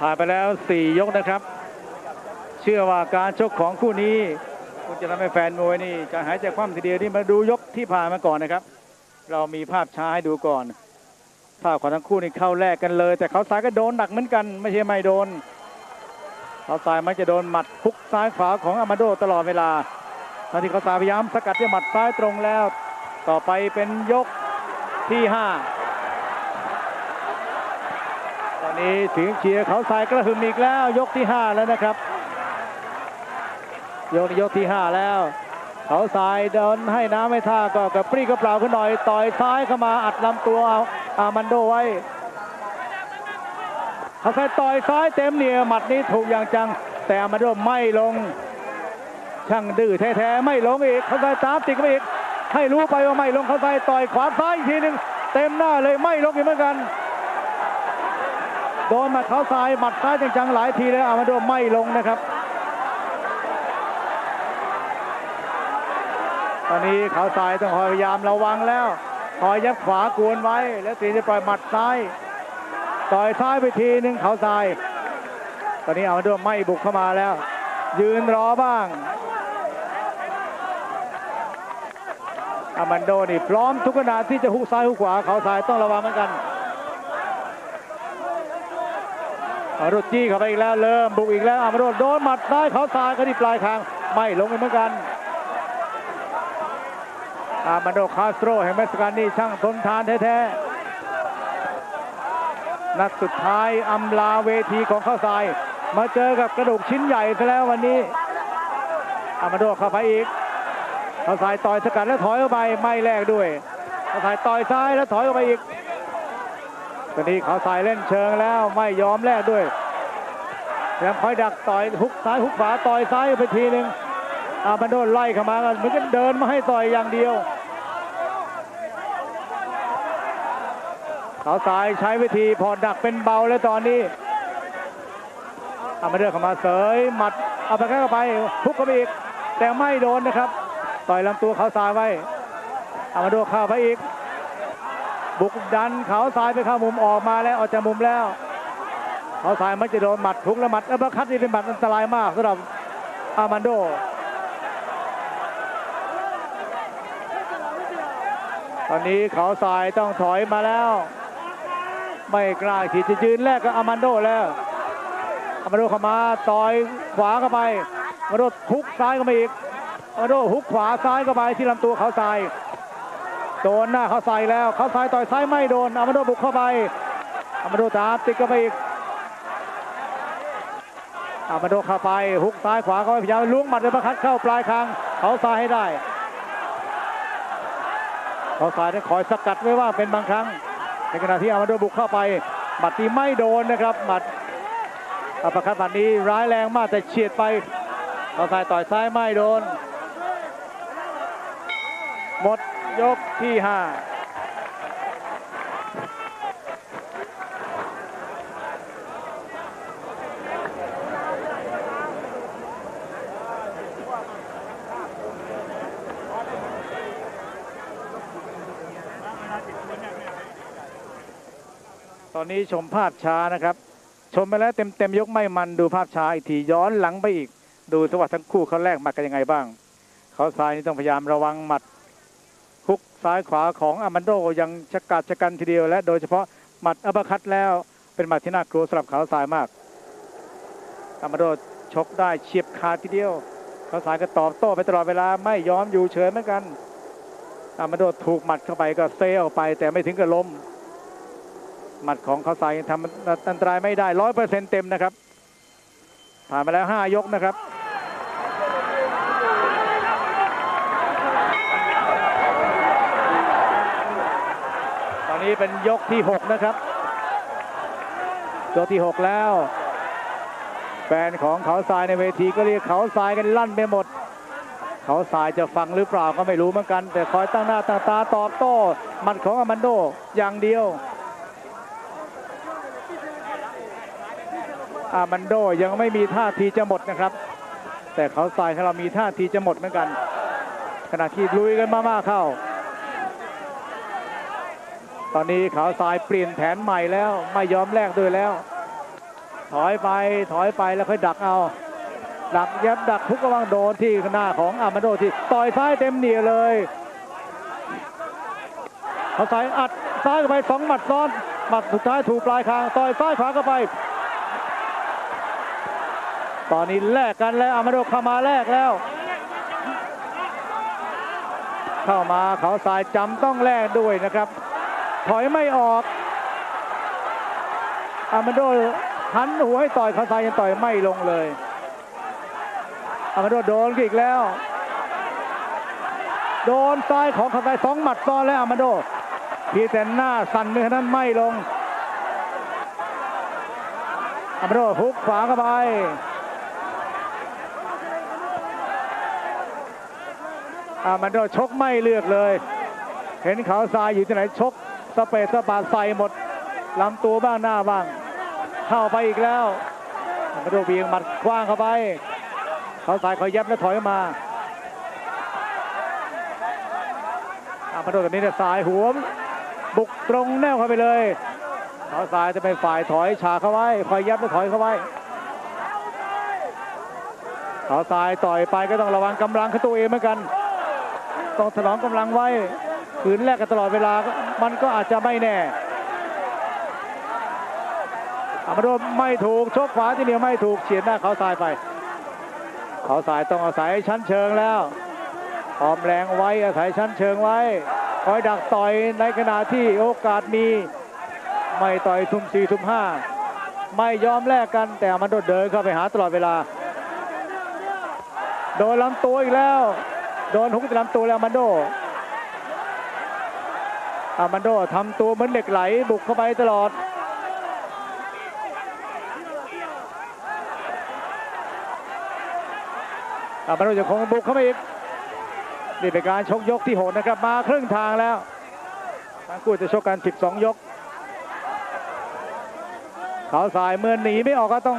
ผ่านไปแล้ว 4 ยกนะครับ เชื่อว่าการชกของคู่นี้คุณจะทำให้แฟนมวยนี่จะหายใจคว่ำทีเดียวนี่มาดูยกที่ผ่านมาก่อนนะครับ เรามีภาพช้าให้ดูก่อน ภาพของทั้งคู่นี่เข้าแลกกันเลย แต่เขาซ้ายก็โดนหนักเหมือนกัน ไม่ใช่ไม่โดนเขาซ้ายมักจะโดนหมัดพุกซ้ายขวาของอามาโดตลอดเวลาทันทีเขาซ้ายพยายามสกัดด้วยหมัดซ้ายตรงแล้ว ต่อไปเป็นยกที่ 5 นี้ถึงเชียร์เขาซ้ายกระหึ่มอีกแล้ว ยกที่ห้าแล้วนะครับ ยกนี้ยกที่ห้าแล้ว เขาซ้ายเดินให้น้ำไม่ท่าก็กระปรี้กระเปล่าขึ้นหน่อยต่อยซ้ายเข้ามาอัดลำตัวอามันโดไว้เขาซ้ายต่อยซ้ายเต็มเหนียวหมัดนี้ถูกอย่างจัง แต่อามันโดไม่ลง ช่างดื้อแท้ๆไม่ลงอีกเขาซ้ายตามติดเข้าไปอีกให้รู้ไปว่าไม่ลงเขาซ้ายต่อยขวาซ้ายอีกทีหนึ่งเต็มหน้าเลยไม่ลงอีกเหมือนกัน โดนมัดเขาซ้ายหมัดซ้ายจังๆหลายทีแล้วอามาโดไม่ลงนะครับ ตอนนี้เขาซ้ายต้องพยายามระวังแล้วคอยยับขวากวนไว้ แล้วตีจะปล่อยหมัดซ้าย ต่อยซ้ายไปทีหนึ่งเขาซ้าย ตอนนี้อามาโดไม่บุกเข้ามาแล้ว ยืนรอบ้างอามันโดนี่พร้อมทุกขณะที่จะหุกซ้ายหุกขวาเขาซ้ายต้องระวังเหมือนกัน อรุจี้เข้าไปอีกแล้วเริ่มบุกอีกแล้วอามาโดโดนหมัดซ้ายเขาซ้ายเขาที่ปลายคางไม่ลงเหมือนกันอามาโดคาสโตรแห่งเม็กซิกันนี่ช่างทนทานแท้ๆนัดสุดท้ายอำลาเวทีของข้าวทราย มาเจอกับกระดูกชิ้นใหญ่ซะแล้ววันนี้อามาโดเข้าไปอีกข้าวทรายต่อยสกัดแล้วถอยออกไปไม่แลกด้วยข้าวทรายต่อยซ้ายแล้วถอยออกไปอีก ตอนนี้เขาวทรายเล่นเชิงแล้วไม่ยอมแลกด้วยยายามคอยดักต่อยฮุกซ้ายฮุกขวาต่อยซ้ายไปทีหนึ่งอามันโดนไล่เข้ามากันเหมือนกันเดินมาให้ต่อยอย่างเดียว เขาซ้ายใช้วิธีพอดักเป็นเบาแล้วตอนนี้อามันเดินเข้ามาเสยหมัดเอาไปแค่เข้าไปทุกเข้าไปอีกแต่ไม่โดนนะครับ ต่อยลำตัวเขาซ้ายไว้อามันโดนเข้าไปอีก บุกดันเขาซ้ายไปเข้ามุมออกมาแล้วออกจากมุมแล้ว เขาซ้ายมันจะโดนหมัดทุกและหมัดอัปคัตนี่เป็นหมัดอันตรายมากสำหรับอามันโดตอนนี้เขาทรายต้องถอยมาแล้ว ไม่กล้าที่จะยืนแรกกับอามันโดแล้วอามันโดเข้ามาต่อยขวาเข้าไปอามันโดฮุกซ้ายเข้ามาอีกอามันโดฮุกขวาซ้ายเข้าไปที่ลำตัวเขาทราย โดนหน้าเขาทรายแล้วเขาทรายต่อยซ้ายไม่โดนอามันโดบุกเข้าไปอามันโดตามติดเข้าไปอีกอามันโดเข้าไปฮุกซ้ายขวาเขาพยายามล้วงหมัดเลยประคัดเข้าปลายคางเขาทรายให้ได้เขาซ้ายนั้นคอยสกัดไว้ว่าเป็นบางครั้ง ในขณะที่อามาโดบุกเข้าไปหมัดที่ไม่โดนนะครับหมัดอัปร์คัตหมัดนี้ร้ายแรงมากแต่เฉียดไปเขาซ้ายต่อยซ้ายไม่โดนหมด ยกที่ห้าตอนนี้ชมภาพช้านะครับ ชมไปแล้วเต็มเต็มๆยกไม่มันดูภาพช้าอีกทีย้อนหลังไปอีก ดูสวัสดทั้งคู่เขาแลกหมัดกันยังไงบ้าง เขาซ้ายนี่ต้องพยายามระวังหมัด ซ้ายขวาของอามันโดยังชะกัดชะกันทีเดียว และโดยเฉพาะหมัดอัปคัตแล้วเป็นหมัดที่น่ากลัวสำหรับเขาซ้ายมากอามันโดชกได้เฉียบขาดทีเดียว เขาซ้ายก็ตอบโต้ไปตลอดเวลาไม่ยอมอยู่เฉยเหมือนกันอามันโดถูกหมัดเข้าไปก็เซออกไป แต่ไม่ถึงกับล้มหมัดของเขาซ้ายยังทำอันตรายไม่ได้ร้อยเปอร์เซ็นต์เต็มนะครับผ่านมาแล้วห้ายกนะครับ ตอนนี้ เป็นยกที่ 6 นะครับยกที่ 6 แล้ว แฟนของเขาทรายในเวทีก็เรียกเขาทรายกันลั่นไปหมด เขาทรายจะฟังหรือเปล่าก็ไม่รู้เหมือนกัน แต่คอยตั้งหน้าตั้งตาตอบโต้มัดของอามันโดอย่างเดียวอามันโดยังไม่มีท่าทีจะหมดนะครับ แต่เขาทรายของเรามีท่าทีจะหมดเหมือนกัน ขณะที่ลุยกันมากๆเข้า ตอนนี้เขาทรายเปลี่ยนแผนใหม่แล้ว ไม่ยอมแลกด้วยแล้ว ถอยไปถอยไปแล้วค่อยดักเอา ดักยับดักทุกกำลังโดนที่หน้าของอามาโดที่ต่อยซ้ายเต็มเหนียวเลยเขาซ้ายอัดซ้ายเข้าไปสองหมัดซ้อนหมัดสุดท้ายถูกปลายคางต่อยซ้ายขวาเข้าไป ตอนนี้แลกกันแล้วอามาโดเข้ามาแลกแล้วเข้ามาเขาสายจำต้องแลกด้วยนะครับ ถอยไม่ออกอามาโดหันหัวให้ต่อยเขาสายยังต่อยไม่ลงเลยอามาโดโดนอีกแล้ว โดนซ้ายของเขาสายสองหมัดซ้อนแล้วอามาโดเพียงแต่หน้าสั่นเมื่อนั้นไม่ลงอามาโดฮุกขวาเข้าไปอามันโดชกไม่เลือกเลย เห็นเขาทรายอยู่ที่ไหนชก สเปซสปาใส่หมดลำตัวบ้างหน้าบ้าง เข้าไปอีกแล้วอามันโดเบียงหมัดกว้างเข้าไป เขาทรายคอยยับแล้วถอยมาอามันโดแบบนี้เนี่ยสายหัวบุกตรงแนวเข้าไปเลยเขาทรายจะเป็นฝ่ายถอยฉาเข้าไว้คอยยับแล้วถอยเข้าไว้เขาทรายต่อยไปก็ต้องระวังกำลังของตัวเองเหมือนกัน ต้องถนอมกำลังไว้ ขืนแลกกันตลอดเวลามันก็อาจจะไม่แน่อามาโดนไม่ถูกชกขวาที่เดียวไม่ถูกเฉียดหน้าเขาทรายไป เขาทรายต้องอาศัยชั้นเชิงแล้วออมแรงไว้อาศัยชั้นเชิงไว้คอยดักต่อยในขณะที่โอกาสมีไม่ต่อยทุ่มสี่ทุ่มห้าไม่ยอมแลกกันแต่อามันโดนเดินเข้าไปหาตลอดเวลา โดนลำตัวอีกแล้ว โดนหุกลำตัวแล้วอามันโด อามันโดทำตัวเหมือนเหล็กไหลบุกเข้าไปตลอดอามันโดจะคงบุกเข้าไปอีกนี่เป็นการชกยกที่โหดนะครับมาครึ่งทางแล้วทั้งคู่จะชกกัน 12 ยกเขาสายเมื่อหนีไม่ออกก็ต้อง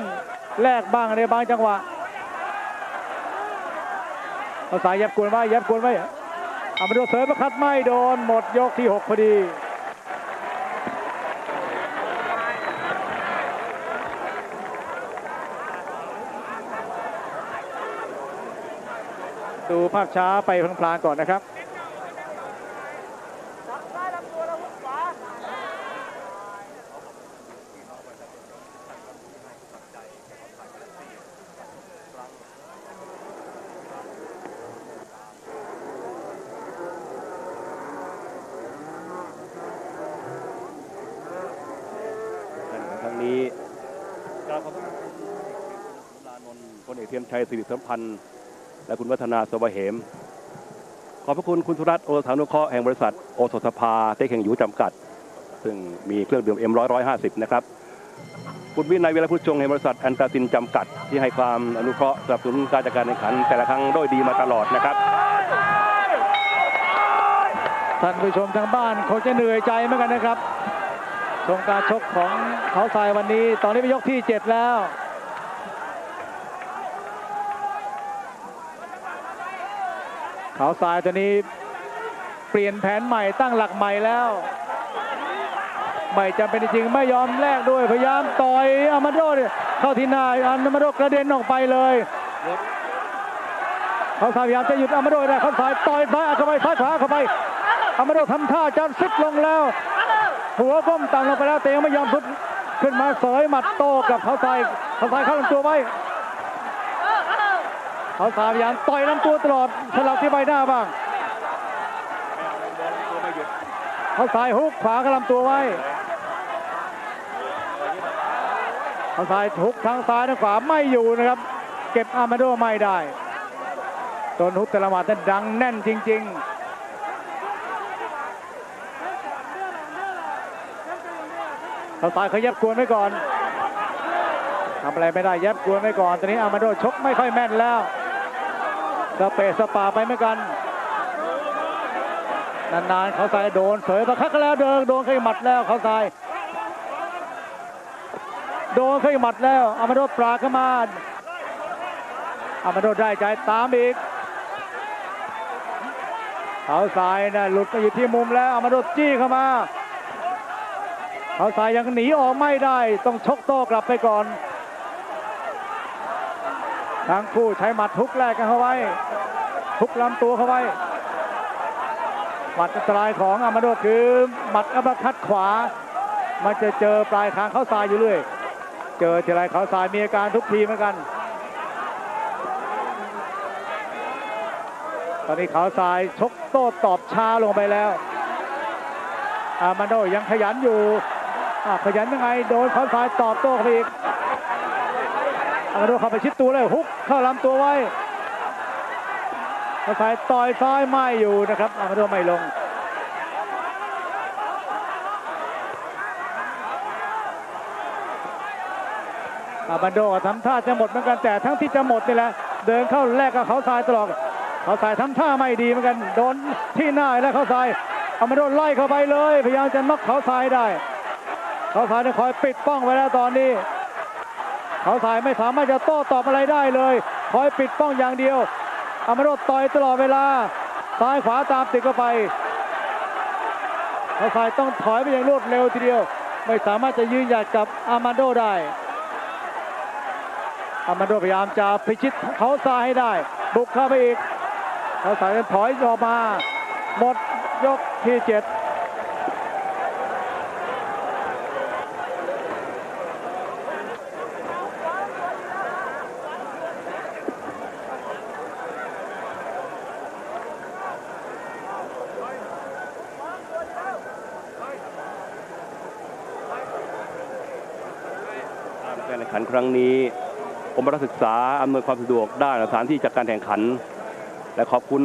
แลกบ้างในบางจังหวะเอาสายยับกวนไว้ยับกวนไว้ อามาดูเสริมประคัดไม่โดน หมดยกที่ 6 พอดีดูภาพช้าไปพลางๆก่อนนะครับ ครั้งนี้ กราบขอบคุณลานนท์พลเอกเทียมชัยสิริสัมพันธ์ และคุณวัฒนาสวะเหม ขอบพระคุณคุณธุรัตน์โอสถานุเคราะห์แห่งบริษัทโอสถสภาเทคแห่งยูจำกัด ซึ่งมีเครื่องดื่มเอ็มร้อยร้อยห้าสิบนะครับคุณวินัยเวลพุทธชงแห่งบริษัทแอนตาซินจำกัด ที่ให้ความอนุเคราะห์สนับสนุนการจัดการแข่งขัน แต่ละครั้งโดยดีมาตลอดนะครับท่านผู้ชมทางบ้านคงจะเหนื่อยใจเหมือนกันนะครับ ชมการชกของเขาทรายวันนี้ ตอนนี้เป็นยกที่ 7 แล้ว เขาทรายตัวนี้เปลี่ยนแผนใหม่ตั้งหลักใหม่แล้วไม่จำเป็นจริงไม่ยอมแลกด้วยพยายามต่อยอามาโดเนี่ยเข้าที่หน้าอามาโดกระเด็นออกไปเลยเขาทรายพยายามจะหยุดอามาโดได้เขาทรายต่อยซ้ายเข้าไปซ้ายขวาเข้าไปอามาโดทำท่าจะซิดลงแล้ว หัวก้มต่ำลงไปแล้วแต่ยังไม่ยอมสุดขึ้นมาเสยหมัดโต้กับเขาทรายเขาทรายเข้าลำตัวไว้เขาทรายพยายามต่อยลำตัวตลอดสลับที่ใบหน้าบ้างเขาทรายฮุกขวาเข้าลำตัวไว้เขาทรายฮุกทั้งซ้ายทั้งขวาไม่อยู่นะครับ เก็บอามาโดไม่ได้โดนฮุกแต่ละหมัดนั้นดังแน่นจริง ๆ เขาตายเขายับกวนไว้ก่อนทำอะไรไม่ได้ยับกวนไว้ก่อนตอนนี้อามาโดชกไม่ค่อยแม่นแล้วสเปสปาไปเหมือนกันนานๆเขาใส่โดนเสยประคักแล้วเดินโดนเข้าหมัดแล้วเขาใส่โดนเข้าหมัดแล้วอามาโดปลาเข้ามาอามาโดได้ใจตามอีกเขาสายนะหลุดไปอยู่ที่มุมแล้วอามาโดจี้เข้ามา เขาสายยังหนีออกไม่ได้ต้องชกโต้กลับไปก่อนทั้งคู่ใช้หมัดทุกแรกกันเข้าไว้ ทุกลำตัวเข้าไว้หมัดอันตรายของอามาโดคือหมัดอัปคัดขวา มันจะเจอปลายคางเข้าซ้ายอยู่เรื่อย เจอทีไรเขาซ้ายมีอาการทุกทีเหมือนกัน ตอนนี้เขาซ้ายชกโต้ตอบช้าลงไปแล้ว อามาโดยังขยันอยู่ ขยันยังไงโดนเขาซ้ายตอบโต้เข้าไปอีกอามาโดเข้าไปชิดตัวเลยฮุกเข้าลำตัวไว้เขาซ้ายต่อยซ้ายไม่อยู่นะครับอามาโดไม่ลงอาบันโดก็ทำท่าจะหมดเหมือนกันแต่ทั้งที่จะหมดนี่แหละเดินเข้าแลกกับเขาทรายตลอดเขาทรายทำท่าไม่ดีเหมือนกันโดนที่หน้าแล้วเขาทรายอาบันโดไล่เข้าไปเลย พยายามจะน็อกเขาทรายได้ เขาทรายนี่คอยปิดป้องไว้แล้วตอนนี้ เขาทรายไม่สามารถจะโต้ตอบอะไรได้เลย คอยปิดป้องอย่างเดียวอาบันโดต่อยตลอดเวลาซ้ายขวาตามติดเข้าไปเขาทรายต้องถอยไปอย่างรวดเร็วทีเดียว ไม่สามารถจะยืนหยัดกับอามาโดได้อามาโดพยายามจะพิชิตเขาซ้ายให้ได้ บุกเข้าไปอีกเขาสายถอยออกมา หมดยกที่เจ็ด ข่งขันครั้งนี้กรมการศึกษาอำนวยความสะดวกด้านสถานที่จัดการแข่งขัน และขอบคุณ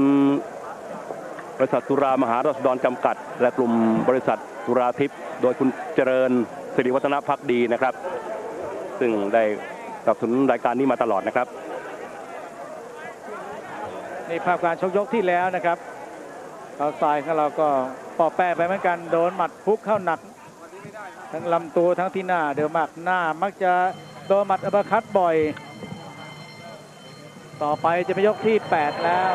บริษัทสุรามหาราษฎรจำกัด และกลุ่มบริษัทสุราทิพย์โดยคุณเจริญสิริวัฒนพักดีนะครับ ซึ่งได้สนับสนุนรายการนี้มาตลอดนะครับนี่ภาพการชกยกที่แล้วนะครับเขาทรายของเราก็ปอแปะไปเหมือนกันโดนหมัดพุกเข้าหนัก ทั้งลำตัวทั้งที่หน้าเดี๋ยวมากหน้ามักจะ โดนหมัดอัปเปอร์คัตบ่อย ต่อไปจะไปยกที่ 8 แล้ว